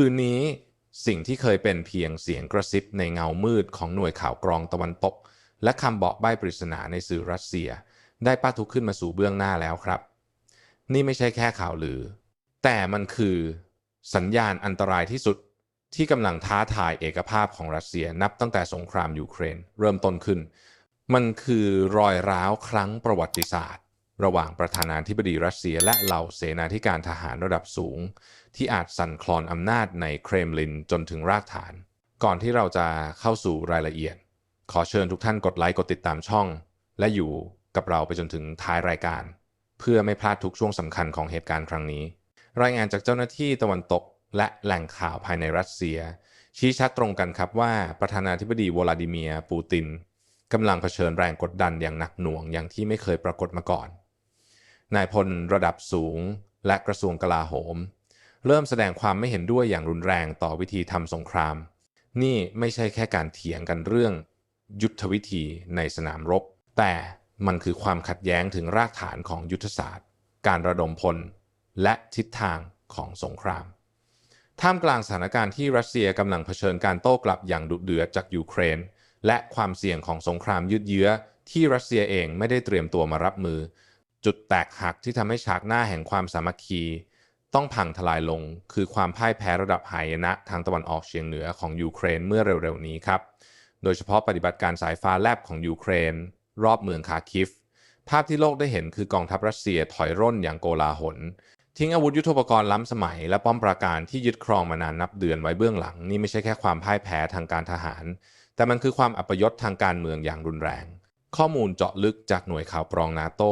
คืนนี้สิ่งที่เคยเป็นเพียงเสียงกระซิบในเงามืดของหน่วยข่าวกรองตะวันตก และคำบอกใบ้ปริศนาในสื่อรัสเซีย ได้ป้าทุกขึ้นมาสู่เบื้องหน้าแล้วครับ นี่ไม่ใช่แค่ข่าวลือ แต่มันคือสัญญาณอันตรายที่สุดที่กำลังท้าทายเอกภาพของรัสเซียนับตั้งแต่สงครามยูเครน เริ่มต้นขึ้น มันคือรอยร้าวครั้งประวัติศาสตร์ ระหว่างประธานาธิบดีรัสเซียและเหล่าเสนาธิการทหารระดับสูง ที่อาจสั่นคลอนอำนาจในเครมลินจนถึงรากฐาน ก่อนที่เราจะเข้าสู่รายละเอียด ขอเชิญทุกท่านกดไลค์กดติดตามช่อง และอยู่กับเราไปจนถึงท้ายรายการ เพื่อไม่พลาดทุกช่วงสำคัญของเหตุการณ์ครั้งนี้ รายงานจากเจ้าหน้าที่ตะวันตกและแหล่งข่าวภายในรัสเซีย ชี้ชัดตรงกันครับว่าประธานาธิบดีวลาดิเมียร์ปูตินกำลังเผชิญแรงกดดันอย่างหนักหน่วงอย่างที่ไม่เคยปรากฏมาก่อน นายพลระดับสูงและกระทรวงกลาโหม เริ่มแสดงความไม่เห็นด้วยอย่างรุนแรงต่อวิธีทำสงคราม นี่ไม่ใช่แค่การเถียงกันเรื่อง ยุทธวิธีในสนามรบ แต่มันคือความขัดแย้งถึงรากฐานของยุทธศาสตร์ การระดมพล และทิศทางของสงคราม ท่ามกลางสถานการณ์ที่รัสเซียกำลังเผชิญการโต้กลับอย่างดุเดือดจากยูเครน และความเสี่ยงของสงครามยืดเยื้อ ที่รัสเซียเองไม่ได้เตรียมตัวมารับมือ จุดแตกหักที่ทำให้ฉากหน้าแห่งความสามัคคี ต้องพังทลายลง คือความพ่ายแพ้ระดับหายนะ ทางตะวันออกเฉียงเหนือของยูเครนเมื่อเร็วๆนี้ครับ โดยเฉพาะปฏิบัติการสายฟ้าแลบของยูเครน รอบเมืองคาคิฟ ภาพที่โลกได้เห็นคือกองทัพรัสเซียถอยร่นอย่างโกลาหล ทิ้งอาวุธยุทโธปกรณ์ล้ำสมัย และป้อมปราการที่ยึดครองมานานนับเดือนไว้เบื้องหลัง นี่ไม่ใช่แค่ความพ่ายแพ้ทางการทหาร แต่มันคือความอัปยศทางการเมืองอย่างรุนแรง ข้อมูลเจาะลึกจากหน่วยข่าวกรองนาโต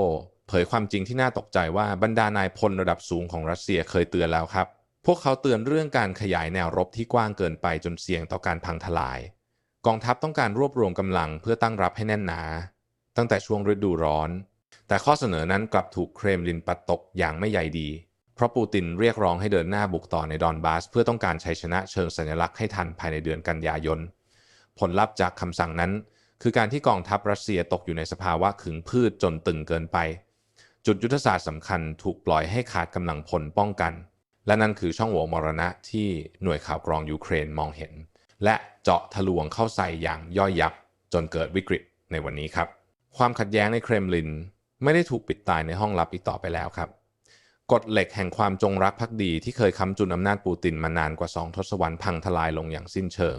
เผยความจริงที่น่าตกใจว่าบรรดานายพลระดับสูงของรัสเซียเคยเตือนแล้วครับ พวกเขาเตือนเรื่องการขยายแนวรบที่กว้างเกินไปจนเสี่ยงต่อการพังทลาย กองทัพต้องการรวบรวมกำลังเพื่อตั้งรับให้แน่นหนา ตั้งแต่ช่วงฤดูร้อน แต่ข้อเสนอนั้นกลับถูกเครมลินปัดตกอย่างไม่ใยดี เพราะปูตินเรียกร้องให้เดินหน้าบุกต่อในดอนบาส เพื่อต้องการชัยชนะเชิงสัญลักษณ์ให้ทันภายในเดือนกันยายน ผลลัพธ์จากคำสั่งนั้น คือการที่กองทัพรัสเซียตกอยู่ในสภาวะขึงพืชจนตึงเกินไป จุดยุทธศาสตร์สำคัญถูกปล่อยให้ขาดกำลังพลป้องกัน และนั่นคือช่องโหว่มรณะที่หน่วยข่าวกรองยูเครนมองเห็น และเจาะทะลวงเข้าใส่อย่างย่อยยับ จนเกิดวิกฤตในวันนี้ครับ ความขัดแย้งในเครมลินไม่ได้ถูกปิดตายในห้องลับอีกต่อไปแล้วครับกฎเหล็กแห่งความจงรักภักดีที่เคยค้ำจุนอำนาจปูตินมานานกว่าสองทศวรรษพังทลายลงอย่างสิ้นเชิง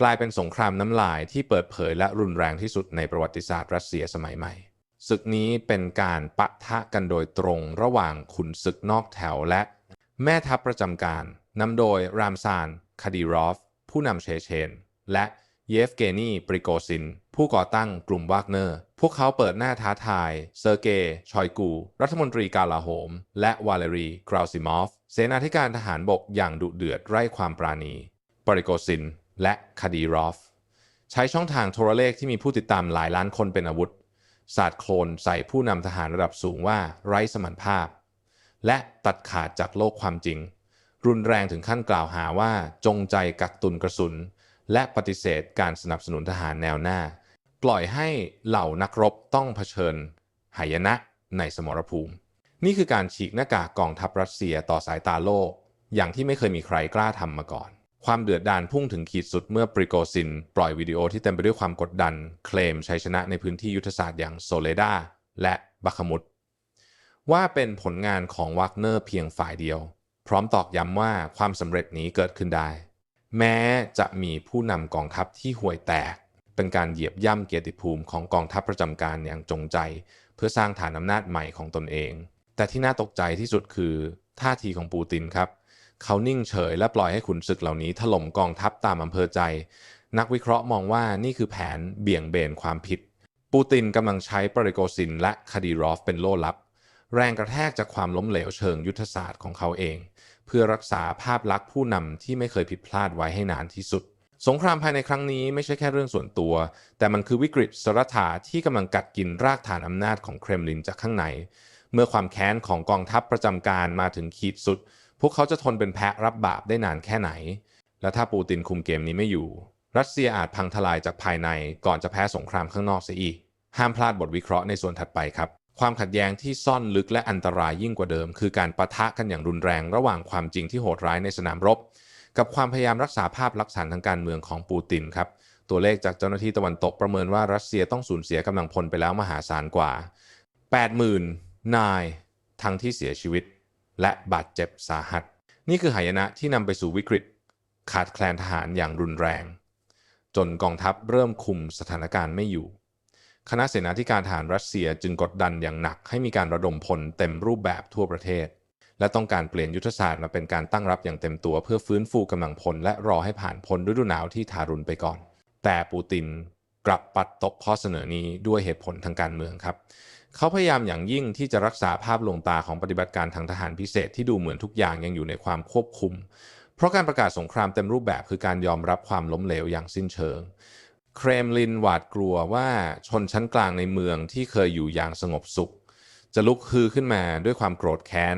กลายเป็นสงครามน้ำลายที่เปิดเผยและรุนแรงที่สุดในประวัติศาสตร์รัสเซียสมัยใหม่ ศึกนี้เป็นการปะทะกันโดยตรงระหว่างขุนศึกนอกแถวและแม่ทัพประจำการนำโดยรามซานคาดีรอฟ ผู้นำเชเชน และเยฟเกนีปริโกซิน ผู้ก่อตั้งกลุ่มวากเนอร์ พวกเขาเปิดหน้าท้าทาย เซอร์เกย์ชอยกู รัฐมนตรีกาลาโหม และวาเลรีกราวซิมอฟ เสนาธิการทหารบกอย่างดุเดือดไร้ความปราณี ปริโกซิน และคาดีรอฟ ใช้ช่องทางโทรเลขที่มีผู้ติดตามหลายล้านคนเป็นอาวุธ สาดโคลนใส่ผู้นำทหารระดับสูงว่าไร้สมรรถภาพ และตัดขาดจากโลกความจริง รุนแรงถึงขั้นกล่าวหาว่าจงใจกักตุนกระสุน และปฏิเสธการสนับสนุนทหารแนวหน้า ปล่อยให้เหล่านักรบต้องเผชิญ หายนะในสมรภูมิ นี่คือการฉีกหน้ากากกองทัพรัสเซียต่อสายตาโลก อย่างที่ไม่เคยมีใครกล้าทำมาก่อน ความเดือดดาลพุ่งถึงขีดสุดเมื่อปริโกซิน ปล่อยวิดีโอที่เต็มไปด้วยความกดดัน เคลมชัยชนะในพื้นที่ยุทธศาสตร์อย่างโซเลดาและบัคมุตว่าเป็นผลงานของวักเนอร์เพียงฝ่ายเดียว พร้อมตอกย้ำว่าความสำเร็จนี้เกิดขึ้นได้ แม้จะมีผู้นำกองทัพที่ห่วยแตก เป็นการเหยียบย่ำเกียรติภูมิของกองทัพประจำการอย่างจงใจ เพื่อสร้างฐานอำนาจใหม่ของตนเอง แต่ที่น่าตกใจที่สุดคือท่าทีของปูตินครับ เขานิ่งเฉยและปล่อยให้ขุนศึกเหล่านี้ถล่มกองทัพตามอำเภอใจ นักวิเคราะห์มองว่านี่คือแผนเบี่ยงเบนความผิด ปูตินกำลังใช้ปริโกซินและคาดีรอฟเป็นโล่ลับ แรงกระแทกจากความล้มเหลวเชิงยุทธศาสตร์ของเขาเอง เพื่อรักษาภาพลักษณ์ผู้นำที่ไม่เคยผิดพลาดไว้ให้นานที่สุด สงครามภายในครั้งนี้ไม่ใช่แค่เรื่องส่วนตัว แต่มันคือวิกฤตสรถาที่กำลังกัดกินรากฐานอำนาจของเครมลินจากข้างใน เมื่อความแค้นของกองทัพประจำการมาถึงขีดสุด พวกเขาจะทนเป็นแพะรับบาปได้นานแค่ไหน และถ้าปูตินคุมเกมนี้ไม่อยู่ รัสเซียอาจพังทลายจากภายในก่อนจะแพ้สงครามข้างนอกเสียอีก ห้ามพลาดบทวิเคราะห์ในส่วนถัดไปครับ ความขัดแย้งที่ซ่อนลึกและอันตรายยิ่งกว่าเดิม คือการปะทะกันอย่างรุนแรงระหว่างความจริงที่โหดร้ายในสนามรบ กับความพยายามรักษาภาพลักษณ์ทางการเมืองของปูตินครับตัวเลขจากเจ้าหน้าที่ตะวันตกประเมินว่ารัสเซียต้องสูญเสียกำลังพลไปแล้วมหาศาลกว่า 80,000นายทั้งที่เสียชีวิต และบาดเจ็บสาหัส นี่คือหายนะที่นำไปสู่วิกฤต ขาดแคลนทหารอย่างรุนแรง จนกองทัพเริ่มคุมสถานการณ์ไม่อยู่ คณะเสนาธิการทหารรัสเซียจึงกดดันอย่างหนักให้มีการระดมพลเต็มรูปแบบทั่วประเทศ และต้องการเปลี่ยนยุทธศาสตร์มาเป็นการตั้งรับอย่างเต็มตัว เพื่อฟื้นฟูกำลังพลและรอให้ผ่านพ้นฤดูหนาวที่ทารุณไปก่อน แต่ปูตินกลับปัดตกข้อเสนอนี้ด้วยเหตุผลทางการเมืองครับ เขาพยายามอย่างยิ่งที่จะรักษาภาพลวงตาของปฏิบัติการทางทหารพิเศษที่ดูเหมือนทุกอย่างยังอยู่ในความควบคุม เพราะการประกาศสงครามเต็มรูปแบบคือการยอมรับความล้มเหลวอย่างสิ้นเชิง เครมลินหวาดกลัวว่าชนชั้นกลางในเมืองที่เคยอยู่อย่างสงบสุข จะลุกฮือขึ้นมาด้วยความโกรธแค้น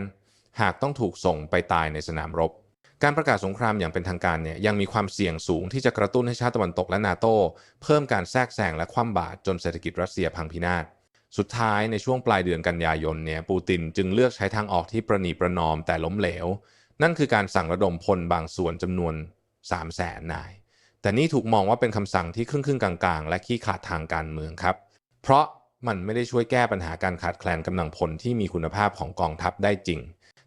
หากต้องถูกส่งไปตายในสนามรบการประกาศสงครามอย่างเป็นทางการเนี่ยยังมีความเสี่ยงสูงที่จะกระตุ้นให้ชาติตะวันตกและนาโตเพิ่มการแทรกแซงและคว่ำบาตรจนเศรษฐกิจรัสเซียพังพินาศ สุดท้ายในช่วงปลายเดือนกันยายนเนี่ยปูตินจึงเลือกใช้ทางออกที่ประนีประนอมแต่ล้มเหลว นั่นคือการสั่งระดมพลบางส่วนจำนวน 3 0 0แสนนาย แต่นี่ถูกมองว่าเป็นคำสั่งที่ครึ่งครึ่งๆกลางๆ และขี้ขาดทางการเมืองครับ เพราะมันไม่ได้ช่วยแก้ปัญหาการขาดแคลนกำลังพลที่มีคุณภาพของกองทัพได้จริง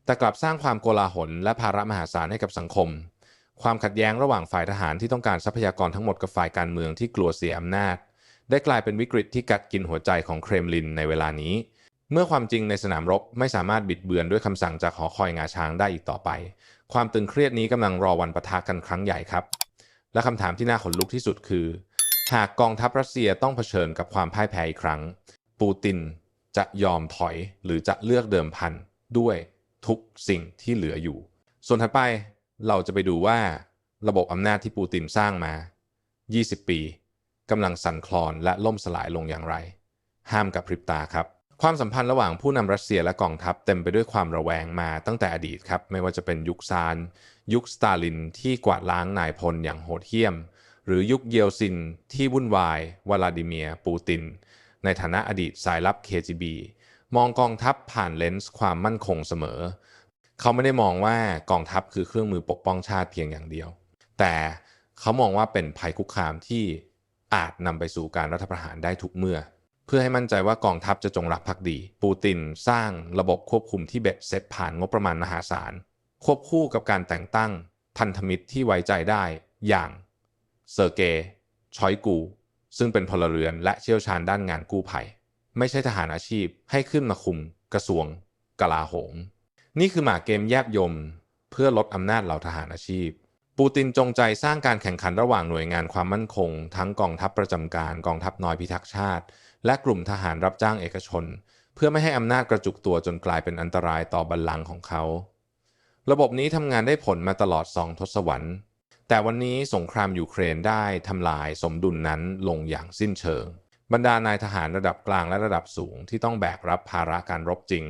แต่กลับสร้างความโกลาหลและภาระมหาศาลให้กับสังคม ความขัดแย้งระหว่างฝ่ายทหารที่ต้องการทรัพยากรทั้งหมดกับฝ่ายการเมืองที่กลัวเสียอำนาจ ได้กลายเป็นวิกฤตที่กัดกินหัวใจของเครมลินในเวลานี้ เมื่อความจริงในสนามรบไม่สามารถบิดเบือนด้วยคำสั่งจากหอคอยงาช้างได้อีกต่อไป ความตึงเครียดนี้กำลังรอวันปะทะกันครั้งใหญ่ครับ และคำถามที่น่าขนลุกที่สุดคือ หากกองทัพรัสเซียต้องเผชิญกับความพ่ายแพ้อีกครั้ง ปูตินจะยอมถอยหรือจะเลือกเดิมพันด้วยทุกสิ่งที่เหลืออยู่ ส่วนถัดไปเราจะไปดูว่าระบบอำนาจที่ปูตินสร้างมา 20 ปี กำลังสั่นคลอนและล่มสลายลงอย่างไร ห้ามกับพริบตาครับความสัมพันธ์ระหว่างผู้นำรัสเซียและกองทัพเต็มไปด้วยความระแวงมาตั้งแต่อดีตครับ ไม่ว่าจะเป็นยุคซานยุคสตาลินที่กวาดล้างนายพลอย่างโหดเหี้ยม หรือยุคเยลซินที่วุ่นวายวลาดิเมียร์ปูติน ในฐานะอดีตสายลับ KGB มองกองทัพผ่านเลนส์ความมั่นคงเสมอ เขาไม่ได้มองว่ากองทัพคือเครื่องมือปกป้องชาติเพียงอย่างเดียว แต่เขามองว่าเป็นภัยคุกคามที่ อาจนำไปสู่การรัฐประหารได้ทุกเมื่อ เพื่อให้มั่นใจว่ากองทัพจะจงรักภักดี ปูตินสร้างระบบควบคุมที่เบ็ดเสร็จผ่านงบประมาณมหาศาล ควบคู่กับการแต่งตั้งพันธมิตรที่ไว้ใจได้อย่างเซอร์เกย์ชอยกู ซึ่งเป็นพลเรือนและเชี่ยวชาญด้านงานกู้ภัย ไม่ใช่ทหารอาชีพให้ขึ้นมาคุม กระทรวง กลาโหม นี่คือหมากเกมแยบยม เพื่อลดอำนาจเหล่าทหารอาชีพ ปูตินจงใจสร้างการแข่งขันระหว่างหน่วยงานความมั่นคง ทั้งกองทัพประจำการกองทัพน้อยพิทักษ์ชาติ และกลุ่มทหารรับจ้างเอกชน เพื่อไม่ให้อำนาจกระจุกตัวจนกลายเป็นอันตรายต่อบัลลังก์ของเขา ระบบนี้ทำงานได้ผลมาตลอดสองทศวรรษ แต่วันนี้สงครามยูเครนได้ทำลายสมดุลนั้นลงอย่างสิ้นเชิง บรรดานายทหารระดับกลางและระดับสูงที่ต้องแบกรับภาระการรบจริง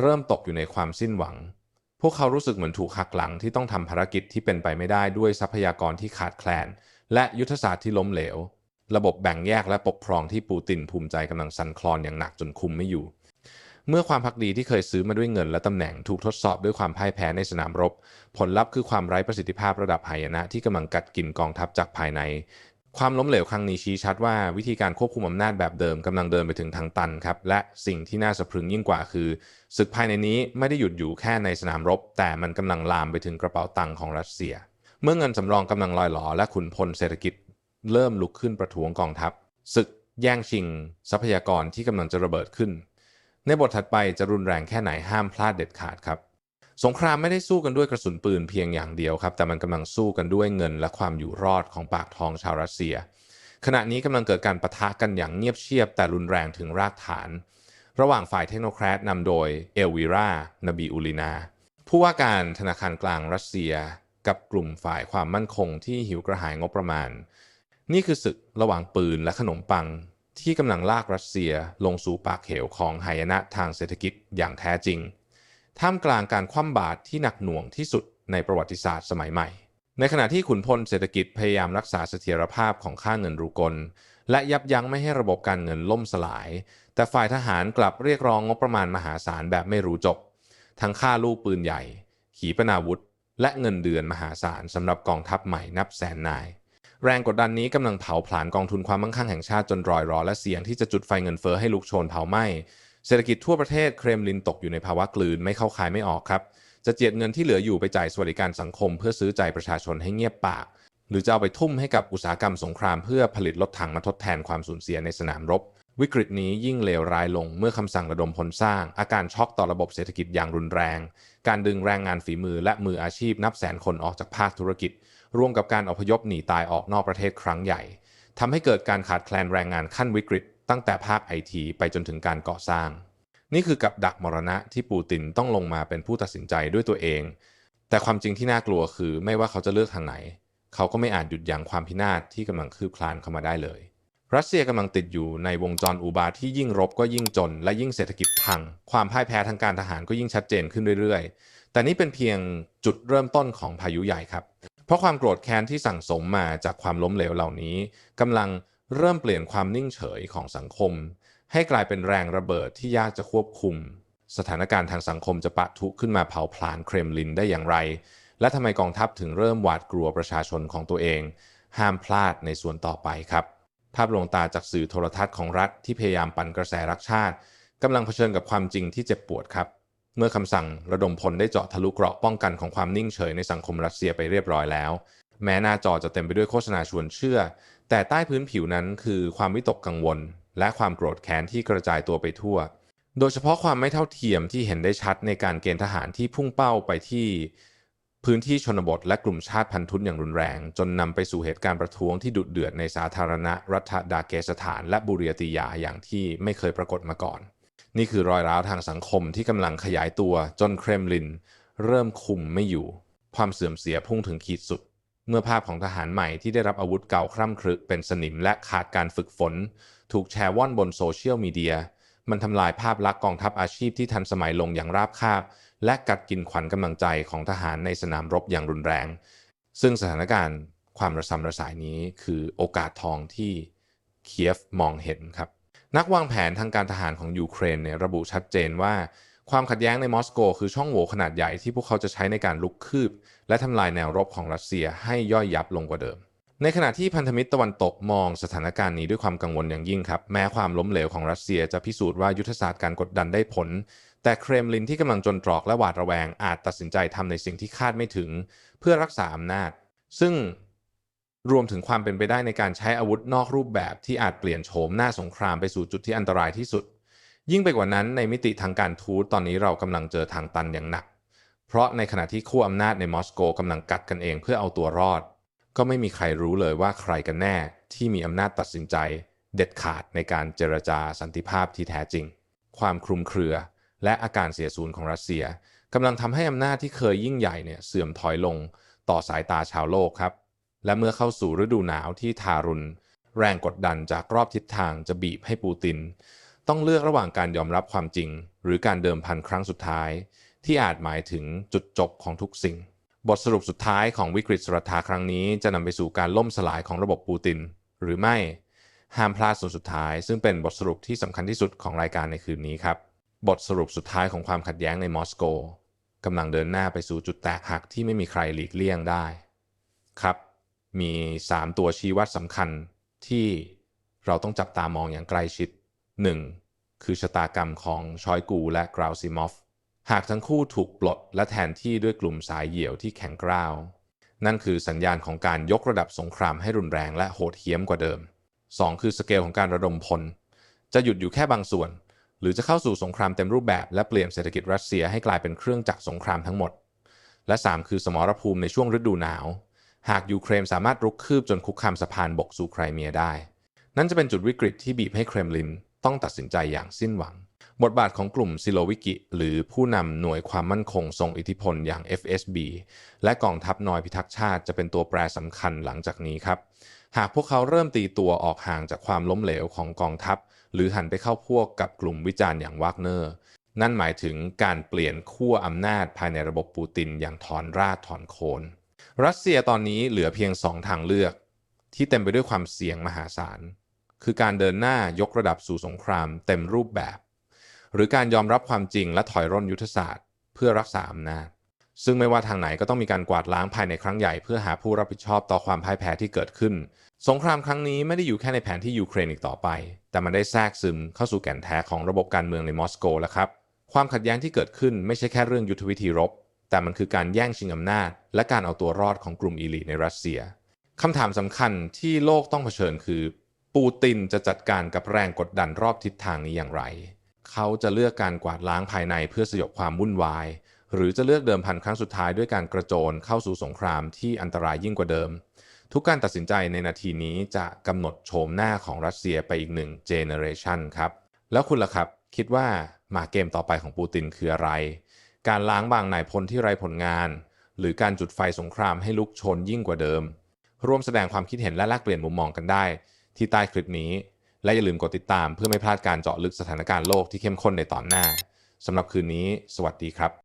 เริ่มตกอยู่ในความสิ้นหวัง พวกเขารู้สึกเหมือนถูกหักหลังที่ต้องทำภารกิจที่เป็นไปไม่ได้ด้วยทรัพยากรที่ขาดแคลน และยุทธศาสตร์ที่ล้มเหลว ระบบแบ่งแยกและปกครองที่ปูตินภูมิใจกำลังสั่นคลอนอย่างหนักจนคุมไม่อยู่ เมื่อความพักดีที่เคยซื้อมาด้วยเงินและตำแหน่งถูกทดสอบด้วยความพ่ายแพ้ในสนามรบ ผลลัพธ์คือความไร้ประสิทธิภาพระดับหายนะที่กำลังกัดกินกองทัพจากภายใน ความล้มเหลวครั้งนี้ชี้ชัดว่าวิธีการควบคุมอำนาจแบบเดิมกำลังเดินไปถึงทางตันครับ และสิ่งที่น่าสะพรึงยิ่งกว่าคือ ศึกภายในนี้ไม่ได้หยุดอยู่แค่ในสนามรบ แต่มันกำลังลามไปถึงกระเป๋าตังค์ของรัสเซีย เมื่อเงินสำรองกำลังลอยหลอและขุนพลเศรษฐกิจ เริ่มลุกขึ้นประท้วงกองทัพศึกแย่งชิง ทรัพยากรที่กำลังจะระเบิดขึ้น ในบทถัดไปจะรุนแรงแค่ไหนห้ามพลาดเด็ดขาดครับ สงครามไม่ได้สู้กันด้วยกระสุนปืนเพียงอย่างเดียวครับ แต่มันกำลังสู้กันด้วยเงินและความอยู่รอดของปากท้องชาวรัสเซีย ขณะนี้กำลังเกิดการประทะกันอย่างเงียบเชียบ แต่รุนแรงถึงรากฐาน ระหว่างฝ่ายเทคโนแครตนำโดยเอลวีรานบีอูลินาผู้ว่าการธนาคารกลางรัสเซีย กับกลุ่มฝ่ายความมั่นคงที่หิวกระหายงบประมาณ นี่คือศึกระหว่างปืนและขนมปัง ที่กำลังลากรัสเซียลงสู่ปากเหวของหายนะทางเศรษฐกิจอย่างแท้จริง ท่ามกลางการคว่ำบาตรที่หนักหน่วงที่สุดในประวัติศาสตร์สมัยใหม่ ในขณะที่ขุนพลเศรษฐกิจพยายามรักษาเสถียรภาพของค่าเงินรูกล และยับยั้งไม่ให้ระบบการเงินล่มสลาย แต่ฝ่ายทหารกลับเรียกร้องงบประมาณมหาศาลแบบไม่รู้จบ ทั้งค่าลูกปืนใหญ่ ขีปนาวุธ และเงินเดือนมหาศาลสำหรับกองทัพใหม่นับแสนนายแรงกดดันนี้กำลังเผาผลาญกองทุนความมั่งคั่งแห่งชาติจนรอยรอและเสี่ยงที่จะจุดไฟเงินเฟ้อให้ลุกโชนเผาไหม้ เศรษฐกิจทั่วประเทศเครมลินตกอยู่ในภาวะกลืนไม่เข้าคายไม่ออกครับ จะเจียดเงินที่เหลืออยู่ไปจ่ายสวัสดิการสังคม เพื่อซื้อใจประชาชนให้เงียบปาก หรือจะเอาไปทุ่มให้กับอุตสาหกรรมสงครามเพื่อผลิตรถถังมาทดแทนความสูญเสียในสนามรบ วิกฤตนี้ยิ่งเลวร้ายลงเมื่อคำสั่งระดมพลสร้าง อาการช็อกต่อระบบเศรษฐกิจอย่างรุนแรง การดึงแรงงานฝีมือและมืออาชีพนับแสนคนออกจากภาคธุรกิจ ร่วมกับการอพยพหนีตายออกนอกประเทศครั้งใหญ่ทำให้เกิดการขาดแคลนแรงงานขั้นวิกฤต ตั้งแต่ภาคไอทีไปจนถึงการก่อสร้าง นี่คือกับดักมรณะที่ปูตินต้องลงมาเป็นผู้ตัดสินใจด้วยตัวเอง แต่ความจริงที่น่ากลัวคือไม่ว่าเขาจะเลือกทางไหน เขาก็ไม่อาจหยุดยั้งความพินาศที่กำลังคืบคลานเข้ามาได้เลย รัสเซียกำลังติดอยู่ในวงจรอุบาทที่ยิ่งรบก็ยิ่งจน และยิ่งเศรษฐกิจพัง ความพ่ายแพ้ทางการทหารก็ยิ่งชัดเจนขึ้นเรื่อยๆ แต่นี่เป็นเพียงจุดเริ่มต้นของพายุใหญ่ครับ เพราะความโกรธแค้นที่สั่งสมมาจากความล้มเหลวเหล่านี้กำลัง เริ่มเปลี่ยนความนิ่งเฉยของสังคม ให้กลายเป็นแรงระเบิดที่ยากจะควบคุม สถานการณ์ทางสังคมจะปะทุขึ้นมาเผาผลาญเครมลินได้อย่างไร และทำไมกองทัพถึงเริ่มหวาดกลัวประชาชนของตัวเอง ห้ามพลาดในส่วนต่อไปครับ ภาพลวงตาจากสื่อโทรทัศน์ของรัฐที่พยายามปั่นกระแสรักชาติกำลังเผชิญกับความจริงที่เจ็บปวดครับ เมื่อคำสั่งระดมพลได้เจาะทะลุเกราะป้องกันของความนิ่งเฉยในสังคมรัสเซียไปเรียบร้อยแล้ว แม้หน้าจอจะเต็มไปด้วยโฆษณาชวนเชื่อ แต่ใต้พื้นผิวนั้นคือความวิตกกังวล และความโกรธแค้นที่กระจายตัวไปทั่ว โดยเฉพาะความไม่เท่าเทียมที่เห็นได้ชัดในการเกณฑ์ทหารที่พุ่งเป้าไปที่ พื้นที่ชนบทและกลุ่มชาติพันธุ์ทุนอย่างรุนแรง จนนำไปสู่เหตุการณ์ประท้วงที่ดุเดือดในสาธารณรัฐดาเกสถาน และบุรีติยาอย่างที่ไม่เคยปรากฏมาก่อน นี่คือรอยร้าวทางสังคมที่กำลังขยายตัวจนเครมลิน เริ่มคุมไม่อยู่ ความเสื่อมเสียพุ่งถึงขีดสุด เมื่อภาพของทหารใหม่ที่ได้รับอาวุธเก่าคร่ำครึเป็นสนิมและขาดการฝึกฝน ถูกแชร์ว่อนบนโซเชียลมีเดีย มันทำลายภาพลักษณ์กองทัพอาชีพที่ทันสมัยลงอย่างราบคาบ และกัดกินขวัญกำลังใจของทหารในสนามรบอย่างรุนแรง ซึ่งสถานการณ์ความระสำระสายนี้คือโอกาสทองที่เคียฟมองเห็นครับ นักวางแผนทางการทหารของยูเครนเนี่ยระบุชัดเจนว่า ความขัดแย้งในมอสโกคือช่องโหว่ขนาดใหญ่ที่พวกเขาจะใช้ในการลุกคืบ และทำลายแนวรบของรัสเซียให้ย่อยยับลงกว่าเดิม ในขณะที่พันธมิตรตะวันตกมองสถานการณ์นี้ด้วยความกังวลอย่างยิ่งครับแม้ความล้มเหลวของรัสเซียจะพิสูจน์ว่ายุทธศาสตร์การกดดันได้ผล แต่เครมลินที่กำลังจนตรอกและหวาดระแวงอาจตัดสินใจทำในสิ่งที่คาดไม่ถึง เพื่อรักษาอำนาจ ซึ่งรวมถึงความเป็นไปได้ในการใช้อาวุธนอกรูปแบบที่อาจเปลี่ยนโฉมหน้าสงครามไปสู่จุดที่อันตรายที่สุด ยิ่งไปกว่านั้นในมิติทางการทูตตอนนี้เรากำลังเจอทางตันอย่างหนัก เพราะในขณะที่ขั้วอำนาจในมอสโกกำลังกัดกันเองเพื่อเอาตัวรอด ก็ไม่มีใครรู้เลยว่าใครกันแน่ที่มีอำนาจตัดสินใจ เด็ดขาดในการเจรจาสันติภาพที่แท้จริง ความคลุมเครือ และอาการเสียสูญของรัสเซียกำลังทำให้อำนาจที่เคยยิ่งใหญ่เนี่ยเสื่อมถอยลงต่อสายตาชาวโลกครับ และเมื่อเข้าสู่ฤดูหนาวที่ทารุณ แรงกดดันจากรอบทิศทางจะบีบให้ปูติน ต้องเลือกระหว่างการยอมรับความจริง หรือการเดิมพันครั้งสุดท้าย ที่อาจหมายถึงจุดจบของทุกสิ่ง บทสรุปสุดท้ายของวิกฤตสรัทธาครั้งนี้จะนำไปสู่การล่มสลายของระบบปูติน หรือไม่ห้ามพลาดส่วนสุดท้าย ซึ่งเป็นบทสรุปที่สำคัญที่สุดของรายการในคืนนี้ครับ บทสรุปสุดท้ายของความขัดแย้งในมอสโกกำลังเดินหน้าไปสู่จุดแตกหักที่ไม่มีใครหลีกเลี่ยงได้ ครับ มี 3 ตัวชี้วัดสำคัญที่เราต้องจับตามองอย่างใกล้ชิด 1. คือชะตากรรมของชอยกูและกราวซิมอฟ หากทั้งคู่ถูกปลดและแทนที่ด้วยกลุ่มสายเหี่ยวที่แข็งกร้าว นั่นคือสัญญาณของการยกระดับสงครามให้รุนแรงและโหดเหี้ยมกว่าเดิม 2. คือสเกลของการระดมพล จะหยุดอยู่แค่บางส่วน หรือจะเข้าสู่สงครามเต็มรูปแบบและเปลี่ยนเศรษฐกิจรัสเซียให้กลายเป็นเครื่องจักรสงครามทั้งหมด และ 3 คือสมรภูมิในช่วงฤดูหนาว หากยูเครนสามารถรุกคืบจนคุกคามสะพานบกสู่ไครเมียได้ นั่นจะเป็นจุดวิกฤตที่บีบให้เครมลิน ต้องตัดสินใจอย่างสิ้นหวัง บทบาทของกลุ่มซิโลวิกิ หรือผู้นำหน่วยความมั่นคงทรงอิทธิพลอย่าง FSB และกองทัพนอยพิทักษ์ชาติจะเป็นตัวแปรสำคัญหลังจากนี้ครับ หากพวกเขาเริ่มตีตัวออกห่างจากความล้มเหลวของกองทัพ หรือหันไปเข้าพวกกับกลุ่มวิจารณ์อย่างวากเนอร์นั่นหมายถึงการเปลี่ยนขั้วอำนาจภายในระบบปูตินอย่างถอนรากถอนโคน รัสเซียตอนนี้เหลือเพียงสองทางเลือก ที่เต็มไปด้วยความเสี่ยงมหาศาล คือการเดินหน้ายกระดับสู่สงครามเต็มรูปแบบ หรือการยอมรับความจริงและถอยร่นยุทธศาสตร์ เพื่อรักษาอำนาจซึ่งไม่ว่าทางไหนก็ต้องมีการกวาดล้างภายในครั้งใหญ่เพื่อหาผู้รับผิดชอบต่อความพ่ายแพ้ที่เกิดขึ้น สงครามครั้งนี้ไม่ได้อยู่แค่ในแผนที่ยูเครนอีกต่อไป แต่มันได้แทรกซึมเข้าสู่แก่นแท้ของระบบการเมืองในมอสโกแล้วครับ ความขัดแย้งที่เกิดขึ้นไม่ใช่แค่เรื่องยุทธวิธีรบ แต่มันคือการแย่งชิงอำนาจ และการเอาตัวรอดของกลุ่มอีลีในรัสเซียคำถามสำคัญที่โลกต้องเผชิญคือ ปูตินจะจัดการกับแรงกดดันรอบทิศทางนี้อย่างไร เขาจะเลือกการกวาดล้างภายในเพื่อสยบความวุ่นวาย หรือจะเลือกเดิมพันครั้งสุดท้ายด้วยการกระโจนเข้าสู่สงครามที่อันตรายยิ่งกว่าเดิม ทุกการตัดสินใจในนาทีนี้จะกำหนดโฉมหน้าของรัสเซียไปอีกหนึ่งเจเนเรชันครับ แล้วคุณล่ะครับ คิดว่าหมาเกมต่อไปของปูตินคืออะไร การล้างบางนายพลที่ไร้ผลงาน หรือการจุดไฟสงครามให้ลุกชนยิ่งกว่าเดิม ร่วมแสดงความคิดเห็นและแลกเปลี่ยนมุมมองกันได้ ที่ใต้คลิปนี้ และอย่าลืมกดติดตามเพื่อไม่พลาดการเจาะลึกสถานการณ์โลกที่เข้มข้นในตอนหน้าสำหรับคืนนี้ สวัสดีครับ